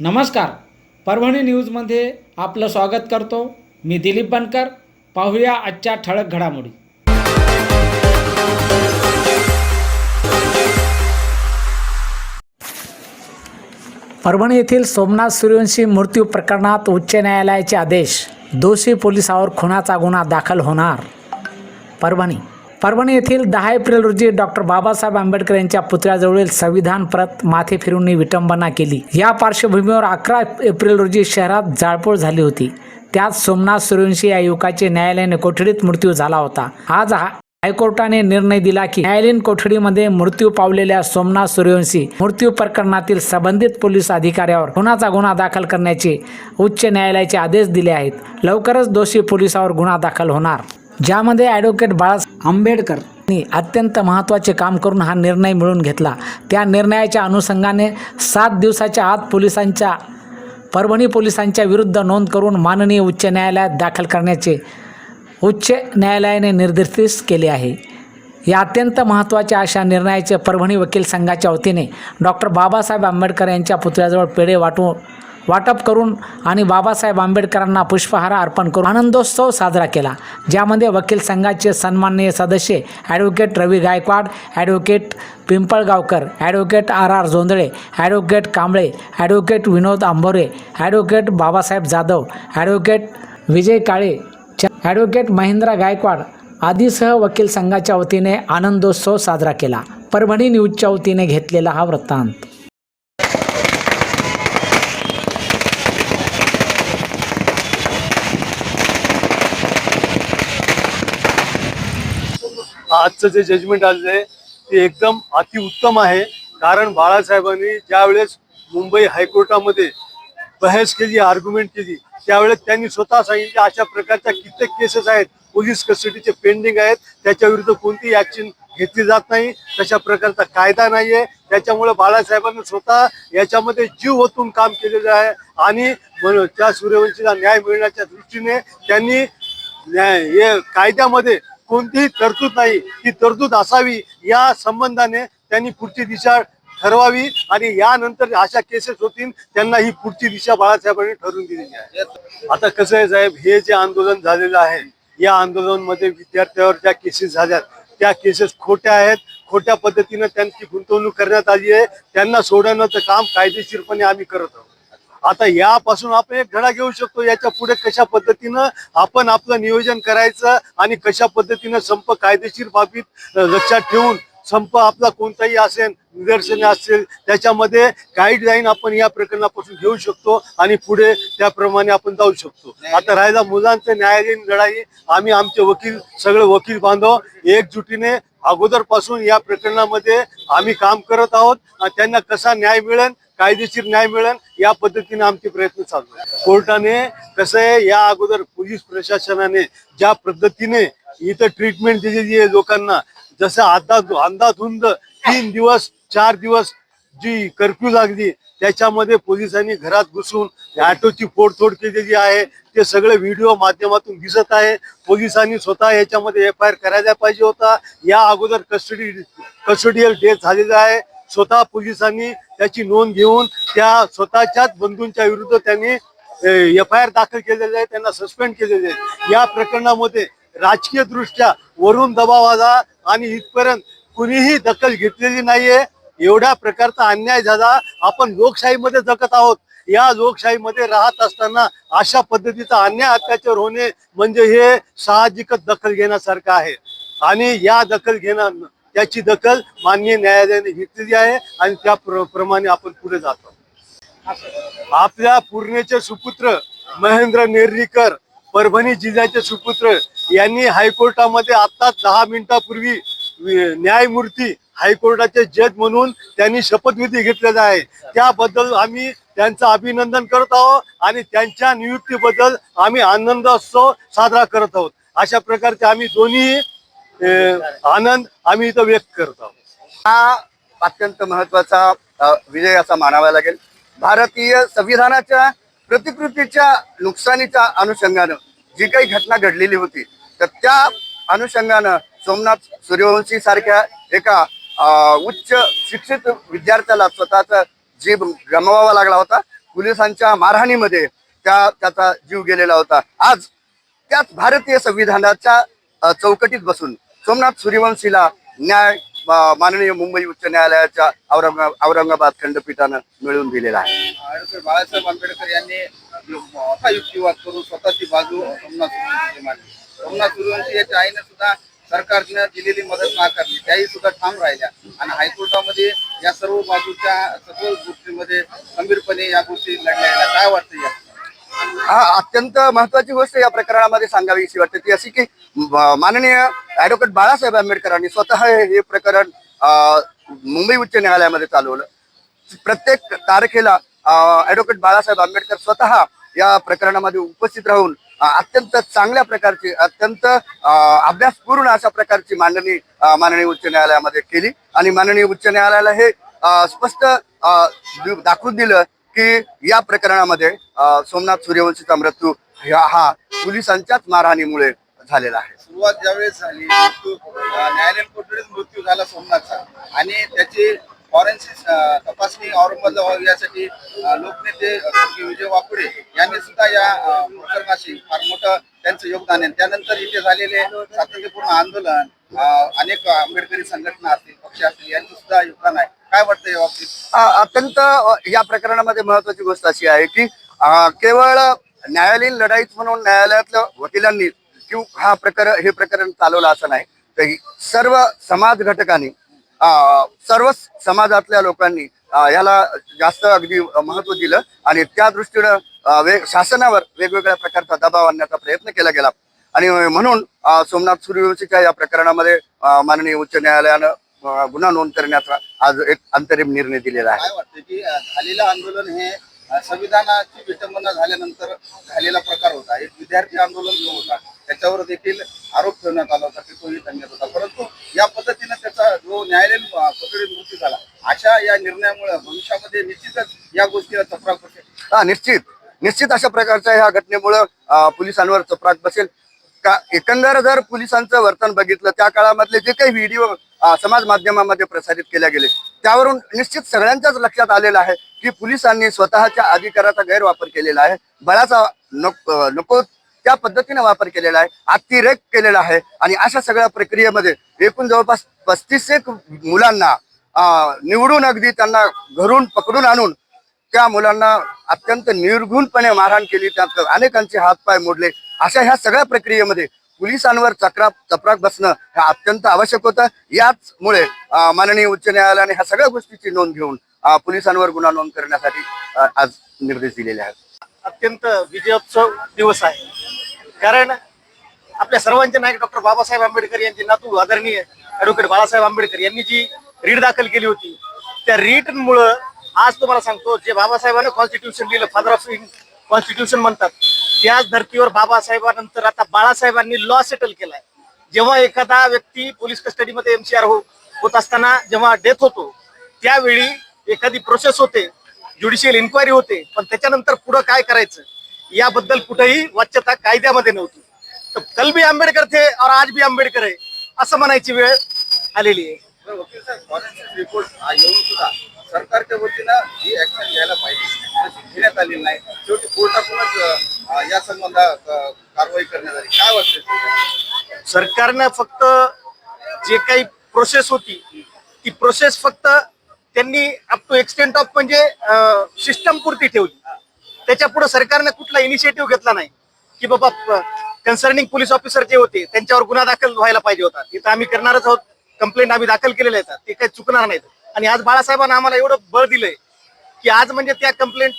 नमस्कार. परभणी न्यूजमध्ये आपलं स्वागत करतो. मी दिलीप बनकर. पाहूया आजच्या ठळक घडामोडी. परभणी येथील सोमनाथ सूर्यवंशी मृत्यू प्रकरणात उच्च न्यायालयाचे आदेश. दोषी पोलिसावर खुनाचा गुन्हा दाखल होणार. परभणी परभणी येथील दहा एप्रिल रोजी डॉक्टर बाबासाहेब आंबेडकर यांच्या पुतळ्याजवळील संविधान प्रत माथे फिरून विटंबना केली. या पार्श्वभूमीवर अकरा एप्रिल रोजी शहरात जाळपोळ झाली होती. त्यात सोमनाथ सूर्यवंशी या युवकाचे न्यायालयाने कोठडीत मृत्यू झाला होता. आज हा हायकोर्टाने निर्णय दिला की न्यायालयीन कोठडीमध्ये मृत्यू पावलेल्या सोमनाथ सूर्यवंशी मृत्यू प्रकरणातील संबंधित पोलीस अधिकाऱ्यावर गुन्हाचा गुन्हा दाखल करण्याचे उच्च न्यायालयाचे आदेश दिले आहेत. लवकरच दोषी पोलिसावर गुन्हा दाखल होणार. ज्यामध्ये ॲडव्होकेट बाळा आंबेडकर अत्यंत महत्त्वाचे काम करून हा निर्णय मिळवून घेतला. त्या निर्णयाच्या अनुषंगाने सात दिवसाच्या आत पोलिसांच्या परभणी पोलिसांच्या विरुद्ध नोंद करून माननीय उच्च न्यायालयात दाखल करण्याचे उच्च न्यायालयाने निर्देशित केले आहे. या अत्यंत महत्त्वाच्या अशा निर्णयाचे परभणी वकील संघाच्या वतीने डॉक्टर बाबासाहेब आंबेडकर यांच्या पुतळ्याजवळ पेढे वाटून वाटप करून आणि बाबासाहेब आंबेडकरांना पुष्पहार अर्पण करून आनंदोत्सव साजरा केला. ज्यामध्ये वकील संघाचे सन्माननीय सदस्य advocate Ravi Gaikwad advocate Pimpalgaonkar advocate R R Jondhale advocate Kamble advocate Vinod Ambore advocate Babasaheb Jadhav advocate Vijay Kale च- ॲडव्होकेट महेंद्र गायकवाड आदीसह वकील संघाच्या वतीने आनंदोत्सव साजरा केला. परभणी न्यूजच्या वतीने घेतलेला हा वृत्तांत. आजचं जे जजमेंट आलेलं आहे ते एकदम अतिउत्तम आहे. कारण बाळासाहेबांनी ज्यावेळेस मुंबई हायकोर्टामध्ये बहस केली आर्ग्युमेंट केली त्यावेळेस त्यांनी स्वतः सांगितले अशा प्रकारच्या कित्येक केसेस आहेत. पोलीस कस्टडीचे पेंडिंग आहेत. त्याच्या विरुद्ध कोणतीही ऍक्शन घेतली जात नाही. तशा प्रकारचा कायदा नाहीये. त्याच्यामुळे बाळासाहेबांनी स्वतः याच्यामध्ये जीव ओतून काम केलेलं आहे. आणि म्हणून त्या सूर्यवंशीला न्याय मिळण्याच्या दृष्टीने त्यांनी न्याय हे कायद्यामध्ये कोणतीही तरतूद नाही. ती तरतूद असावी या संबंधाने त्यांनी पुढची दिशा ठरवावी आणि यानंतर अशा केसेस होतील त्यांना ही पुढची दिशा बाळासाहेबांनी ठरवून दिलेली आहे. आता कसं आहे साहेब हे जे आंदोलन झालेलं आहे या आंदोलनामध्ये विद्यार्थ्यावर ज्या केसेस झाल्यात त्या केसेस खोट्या आहेत. खोट्या पद्धतीनं त्यांची गुंतवणूक करण्यात आली आहे. त्यांना सोडवण्याचं काम कायदेशीरपणे आम्ही करत आहोत. आता यापासून आपण एक धडा घेऊ शकतो याच्यापुढे कशा पद्धतीनं आपण आपलं नियोजन करायचं आणि कशा पद्धतीनं संप कायदेशीर बाबीत लक्षात ठेवून संप आपला कोणताही असेल निदर्शने असेल त्याच्यामध्ये गाईडलाईन आपण या प्रकरणापासून घेऊ शकतो आणि पुढे त्याप्रमाणे आपण जाऊ शकतो. आता राहिला मुलांचं न्यायालयीन लढाई. आम्ही आमचे वकील सगळे वकील बांधव एकजुटीने अगोदरपासून या प्रकरणामध्ये आम्ही काम करत आहोत त्यांना कसा न्याय मिळेल कायदेशीर न्याय मिळेल या पद्धतीने आमचे प्रयत्न चालू आहे कोर्टाने कसं आहे या अगोदर पोलीस प्रशासनाने ज्या पद्धतीने इथं ट्रीटमेंट दिलेली आहे लोकांना जसं अंदाज अंदाधुंद तीन दिवस चार दिवस जी कर्फ्यू लागली त्याच्यामध्ये पोलिसांनी घरात घुसून ऑटोची फोडतोड केलेली आहे. ते सगळे व्हिडिओ माध्यमातून दिसत आहे. पोलिसांनी स्वतः याच्यामध्ये एफ आय आर करायला पाहिजे होता. या अगोदर कस्टडी कस्टडियल डेथ झालेला आहे. स्वतः पोलिसांनी त्याची नोंद घेऊन त्या स्वतःच्याच बंधूंच्या विरुद्ध त्यांनी एफ आय आर दाखल केलेले आहे त्यांना सस्पेंड केलेले आहे. या प्रकरणामध्ये राजकीय दृष्ट्या वरून दबाव आला आणि इथपर्यंत कुणीही दखल घेतलेली नाहीये. एवढ्या प्रकारचा अन्याय झाला. आपण लोकशाहीमध्ये जगत आहोत. या लोकशाहीमध्ये राहत असताना अशा पद्धतीचा अन्याय अत्याचार होणे म्हणजे हे साहजिकच दखल घेण्यासारखं आहे. आणि या दखल घेणं त्याची दखल माननीय न्यायालयाने घेतलेली आहे आणि त्या प्र- प्रमाणे आपण पुढे जातो. आपल्या पूर्णेचे सुपुत्र महेंद्र नेर्रीकर परभणी जिल्ह्याचे सुपुत्र यांनी हायकोर्टामध्ये आत्ताच दहा मिनिटापूर्वी न्यायमूर्ती हायकोर्टाचे जज म्हणून त्यांनी शपथविधी घेतलेला आहे. त्याबद्दल आम्ही त्यांचं अभिनंदन करत आहोत आणि त्यांच्या नियुक्तीबद्दल आम्ही आनंदोत्सव साजरा करत आहोत. अशा प्रकारचे आम्ही दोन्ही आनंद आम्ही इथं व्यक्त करतो हा अत्यंत महत्त्वाचा विजय असा मानावा लागेल. भारतीय संविधानाच्या प्रतिकृतीच्या नुकसानीच्या अनुषंगानं जी काही घटना घडलेली होती तर त्या अनुषंगानं सोमनाथ सूर्यवंशी सारख्या एका उच्च शिक्षित विद्यार्थ्याला स्वतःचा जीव गमवावा लागला होता. पोलिसांच्या मारहाणीमध्ये त्या त्याचा जीव गेलेला होता. आज त्याच भारतीय संविधानाच्या चौकटीत बसून सोमनाथ सूर्यवंशीला न्याय माननीय मुंबई उच्च न्यायालयाच्या औरंगा औरंगाबाद खंडपीठानं मिळवून दिलेला आहे. बाळासाहेब आंबेडकर यांनी मोठा युक्तिवाद करून स्वतःची बाजू सोमनाथ सूर्यवंशी मांडली. सोमनाथ सूर्यवंशी याच्या आईने सुद्धा सरकारने दिलेली मदत नाकारली. त्याही सुद्धा ठाम राहिल्या. आणि हायकोर्टामध्ये या सर्व बाजूच्या सर्व गोष्टीमध्ये खंबीरपणे या गोष्टी लढल्या. काय वाटतं या हा अत्यंत महत्वाची गोष्ट या प्रकरणामध्ये सांगावीशी वाटते. ती अशी की माननीय ऍडव्होकेट बाळासाहेब आंबेडकरांनी स्वतः हे हे प्रकरण मुंबई उच्च न्यायालयामध्ये चालवलं. प्रत्येक तारखेला ऍडव्होकेट बाळासाहेब आंबेडकर स्वतः या प्रकरणामध्ये उपस्थित राहून अत्यंत चांगल्या प्रकारची अत्यंत अभ्यासपूर्ण अशा प्रकारची मांडणी माननीय उच्च न्यायालयामध्ये केली. आणि माननीय उच्च न्यायालयाला हे स्पष्ट दाखवून दिलं की या प्रकरणामध्ये सोमनाथ सूर्यवंशीचा मृत्यू हा पोलिसांच्याच मारहाणीमुळे झालेला आहे. सुरुवात ज्यावेळेस झाली न्यायालयीन कोठडीत मृत्यू झाला सोमनाथचा. आणि त्याची फॉरेन्सिक तपासणी औरंगाबादला व्हावी यासाठी लोकनेते विजय वाकुडे यांनी सुद्धा या प्रकरणाशी फार मोठं त्यांचं योगदान आहे. त्यानंतर इथे झालेले सातत्यपूर्ण आंदोलन अनेक आंबेडकरी संघटना असतील पक्ष असतील यांचं सुद्धा योगदान आहे. काय वाटतं या बाबतीत? अत्यंत या प्रकरणामध्ये महत्वाची गोष्ट अशी आहे की केवळ न्यायालयीन लढाईच म्हणून न्यायालयातल्या वकिलांनी किंवा हा प्रकर हे प्रकरण चालवलं असं नाही. तर सर्व समाज घटकांनी सर्व समाजातल्या लोकांनी याला जास्त अगदी महत्त्व दिलं आणि त्या दृष्टीनं वेग शासनावर वेगवेगळ्या प्रकारचा दबाव आणण्याचा प्रयत्न केला गेला. आणि म्हणून सोमनाथ सूर्यवंशीच्या या प्रकरणामध्ये माननीय उच्च न्यायालयानं गुन्हा नोंद करण्याचा आज एक अंतरिम निर्णय दिलेला आहे. काय वाटतं की अं, झालेलं आंदोलन हे संविधानाची विटंबना झाल्यानंतर झालेला प्रकार होता. एक विद्यार्थी आंदोलन जो होता त्याच्यावर देखील आरोप ठेवण्यात आला होता की तोही दंगेत होता. परंतु या पद्धतीने त्याचा जो न्यायालयीन अं, कोठडीत मृत्यू झाला अशा या निर्णयामुळे भविष्यामध्ये निश्चितच या गोष्टीला चपराक बसेल. हा निश्चित. निश्चित अशा प्रकारच्या ह्या घटनेमुळं पोलिसांवर चपराक बसेल. का एकंदर जर पोलिसांचं वर्तन बघितलं त्या काळामधले जे काही व्हिडिओ समाज माध्यमामध्ये प्रसारित केले गेले त्यावरून निश्चित सगळ्यांच्याच लक्षात आलेलं आहे की पोलिसांनी स्वतःच्या अधिकाराचा गैरवापर केलेला आहे. बळाचा नको नको त्या पद्धतीने वापर केलेला आहे अतिरेक केलेला आहे आणि अशा सगळ्या प्रक्रियेमध्ये एकूण जवळपास पस्तीस एक मुलांना निवडून अगदी त्यांना घरून पकडून आणून त्या मुलांना अत्यंत निर्घुणपणे मारहाण केली. त्यात अनेकांचे हातपाय मोडले. अशा ह्या सगळ्या प्रक्रियेमध्ये पोलिसांवर चक्रा चपराक बसणं हे अत्यंत आवश्यक होतं. याचमुळे माननीय उच्च न्यायालयाने ह्या सगळ्या गोष्टीची नोंद घेऊन पोलिसांवर गुन्हा नोंद करण्यासाठी आज निर्देश दिलेले आहेत. अत्यंत विजयोत्सव दिवस आहे. कारण आपल्या सर्वांचे नायक डॉक्टर बाबासाहेब आंबेडकर यांचे नातू आदरणीय ऍडव्होकेट बाळासाहेब आंबेडकर यांनी जी रीट दाखल केली होती त्या रीटमुळं आज तुम्हाला सांगतो जे बाबासाहेबांनी कॉन्स्टिट्यूशन लिहिलं फादर ऑफ कॉन्स्टिट्यूशन म्हणतात त्याच धर्तीवर बाबासाहेबांनंतर आता बाळासाहेबांनी लॉ सेटल केलाय. जेव्हा एखादा व्यक्ती पोलीस कस्टडीमध्ये एमसीआर हो होत असताना जेव्हा डेथ होतो त्यावेळी एखादी प्रोसेस होते ज्युडिशियल इन्क्वायरी होते पण त्याच्यानंतर पुढं काय करायचं? याबद्दल कुठेही वाच्यता कायद्यामध्ये नव्हती. तर कल भी आंबेडकर थे और आज भी आंबेडकर आहे असं म्हणायची वेळ आलेली आहे. वकील साहेब फॉरेन्सिक रिपोर्ट येऊन सुद्धा सरकारच्या वतीनं ऍक्शन घ्यायला पाहिजे. तशी घेण्यात आलेली नाही शेवटी कोर्टातूनच या संबंधात कारवाई करण्यात आली. काय वाटतं सरकारनं फक्त जे काही प्रोसेस होती ती प्रोसेस फक्त त्यांनी अप टू एक्सटेंट ऑफ म्हणजे सिस्टम पुरती ठेवली. त्याच्या पुढे सरकारने कुठला इनिशिएटिव्ह घेतला नाही. की बाबा कन्सर्निंग पोलीस ऑफिसर जे होते त्यांच्यावर गुन्हा दाखल व्हायला पाहिजे होता. तिथं आम्ही करणारच आहोत. कंप्लेंट आम्ही दाखल केलेल्या आहेत. ते काही चुकणार नाहीत. आणि आज बाळासाहेबांना आम्हाला एवढं बळ दिलंय की आज म्हणजे त्या कंप्लेंट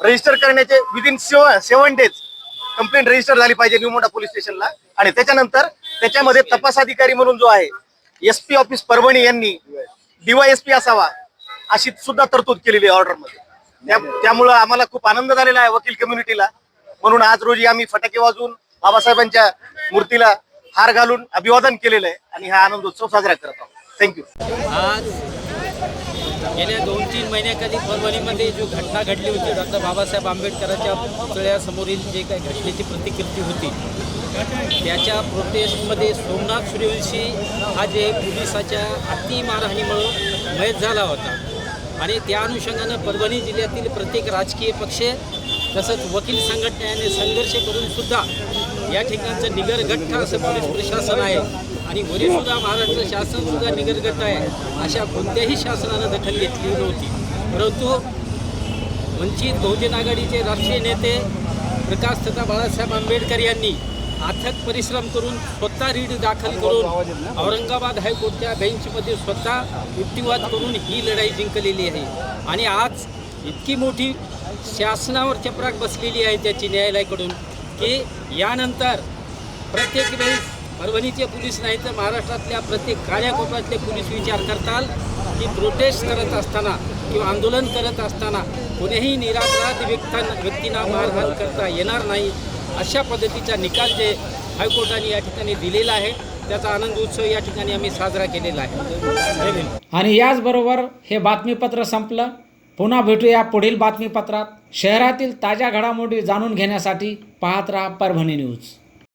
रजिस्टर करण्याचे within seven days complaint register झाली पाहिजे न्यू मोठा पोलीस स्टेशनला. आणि त्याच्यानंतर त्याच्यामध्ये तपास अधिकारी म्हणून जो आहे एस पी ऑफिस परभणी यांनी डीवायएसपी असावा अशी सुद्धा तरतूद केलेली आहे ऑर्डरमध्ये त्यामुळं आम्हाला खूप आनंद झालेला आहे वकील कम्युनिटीला म्हणून आज रोजी आम्ही फटाके वाजवून बाबासाहेबांच्या मूर्तीला हार घालून अभिवादन केलेलं आहे आणि हा आनंदोत्सव साजरा करत आहोत. थँक्यू आज गेल्या दोन तीन महिन्याखाली परभणीमध्ये जो घटना घडली होती डॉक्टर बाबासाहेब आंबेडकरांच्या पुतळ्यासमोरील जे काही घटनेची प्रतिकृती होती त्याच्या प्रोटेस्टमध्ये सोमनाथ सूर्यवंशी हा जे पोलिसाच्या अति मारहाणीमुळं मयत झाला होता. आणि त्या अनुषंगानं परभणी जिल्ह्यातील प्रत्येक राजकीय पक्ष तसंच वकील संघटनेने संघर्ष करून सुद्धा या ठिकाणचं निगरगठ्ठ असं पोलीस प्रशासन आहे. आणि वरी सुद्धा महाराष्ट्र शासन सुद्धा निगरगठ्ठ आहे अशा कोणत्याही शासनानं दखल घेतली नव्हती. परंतु वंचित बहुजन आघाडीचे राष्ट्रीय नेते प्रकाश तथा बाळासाहेब आंबेडकर यांनी अथक परिश्रम करून स्वतः रीड दाखल करून औरंगाबाद हायकोर्टच्या बेंचमध्ये स्वतः युक्तिवाद करून ही लढाई जिंकलेली आहे. आणि आज इतकी मोठी शासनावर चपराक बसलेली आहे त्याची न्यायालयाकडून की यानंतर प्रत्येक वेळेस परभणीचे पोलीस नाही तर महाराष्ट्रातल्या प्रत्येक काळ्याकोपऱ्यातले पोलीस विचार करताल. की प्रोटेस्ट करत असताना किंवा आंदोलन करत असताना कोणीही निरापराध व्यक्तां व्यक्तींना मारहाण करता येणार नाही. अशा पद्धतीचा निकाल जे हायकोर्टाने या ठिकाणी दिलेला आहे त्याचा आनंद उत्सव या ठिकाणी आम्ही साजरा केलेला आहे. आणि याचबरोबर हे बातमीपत्र संपलं. पुन्हा भेटूया पुढील बातमीपत्रात. शहरातील ताज्या घडामोडी जाणून घेण्यासाठी पाहत राहा परभणी न्यूज.